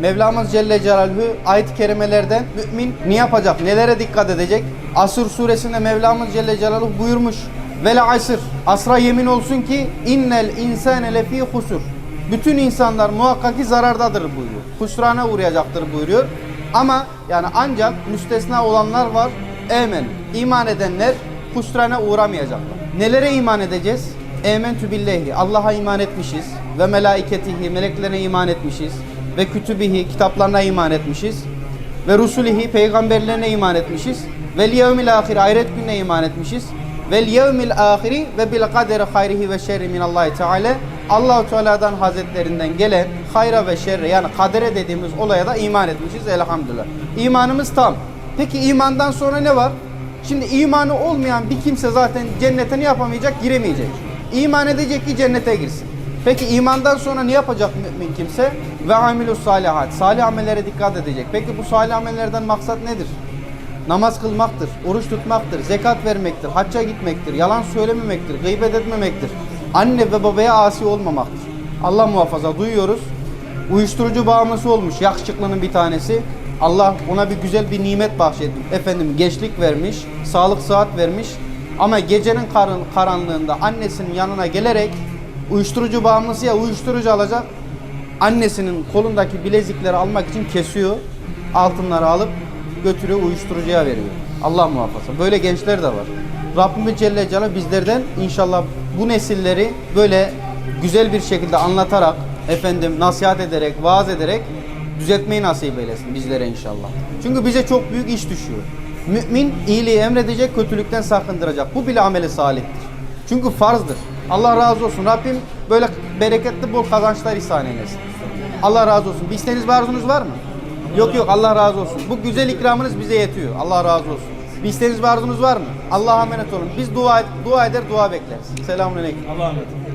Mevlamız Celle Celaluhu ayet-i kerimelerden mümin ne yapacak, nelere dikkat edecek? Asır suresinde Mevlamız Celle Celaluhu buyurmuş. Vel asır. Asra yemin olsun ki innel insane lefi husur. Bütün insanlar muhakkak ki zarardadır buyuruyor. Husrana uğrayacaktır buyuruyor. Ama yani ancak müstesna olanlar var. Emen. İman edenler husrana uğramayacaklar. Nelere iman edeceğiz? Ementü billahi. Allah'a iman etmişiz. Ve melaiketihi. Meleklerine iman etmişiz. Ve kütübihi. Kitaplarına iman etmişiz. Ve rusulihi. Peygamberlerine iman etmişiz. Vel yevmil ahir. Ahiret gününe iman etmişiz. Vel yevmil ahiri ve bil kaderi hayrihi ve şerri minallahi teala. Allahu Teala'dan Hazretlerinden gelen hayra ve şerre yani kadere dediğimiz olaya da iman etmişiz elhamdülillah. İmanımız tam. Peki imandan sonra ne var? Şimdi imanı olmayan bir kimse zaten cennete ne yapamayacak? Giremeyecek. İman edecek ki cennete girsin. Peki imandan sonra ne yapacak mümin kimse? Ve amilus salihat. Salih amellere dikkat edecek. Peki bu salih amellerden maksat nedir? Namaz kılmaktır, oruç tutmaktır, zekat vermektir, hacca gitmektir, yalan söylememektir, gıybet etmemektir. Anne ve babaya asi olmamaktır. Allah muhafaza duyuyoruz. Uyuşturucu bağımlısı olmuş yakışıklının bir tanesi. Allah ona bir güzel bir nimet bahşetmiş. Efendim gençlik vermiş, sağlık saat vermiş. Ama gecenin karanlığında annesinin yanına gelerek uyuşturucu bağımlısı ya uyuşturucu alacak. Annesinin kolundaki bilezikleri almak için kesiyor. Altınları alıp götürüyor uyuşturucuya veriyor. Allah muhafaza. Böyle gençler de var. Rabbimiz Celle Celaluhu bizlerden inşallah bu nesilleri böyle güzel bir şekilde anlatarak, efendim nasihat ederek, vaaz ederek düzeltmeyi nasip eylesin bizlere inşallah. Çünkü bize çok büyük iş düşüyor. Mümin iyiliği emredecek, kötülükten sakındıracak. Bu bile ameli salihtir. Çünkü farzdır. Allah razı olsun. Rabbim böyle bereketli bol kazançlar ihsan eylesin. Allah razı olsun. Bir isteğiniz bir arzunuz var mı? Yok yok Allah razı olsun. Bu güzel ikramınız bize yetiyor. Allah razı olsun. Bir isteğiniz bir arzunuz var mı? Allah'a emanet olun. Biz dua, dua eder dua bekleriz. Selamun aleyküm. Allah'a emanet.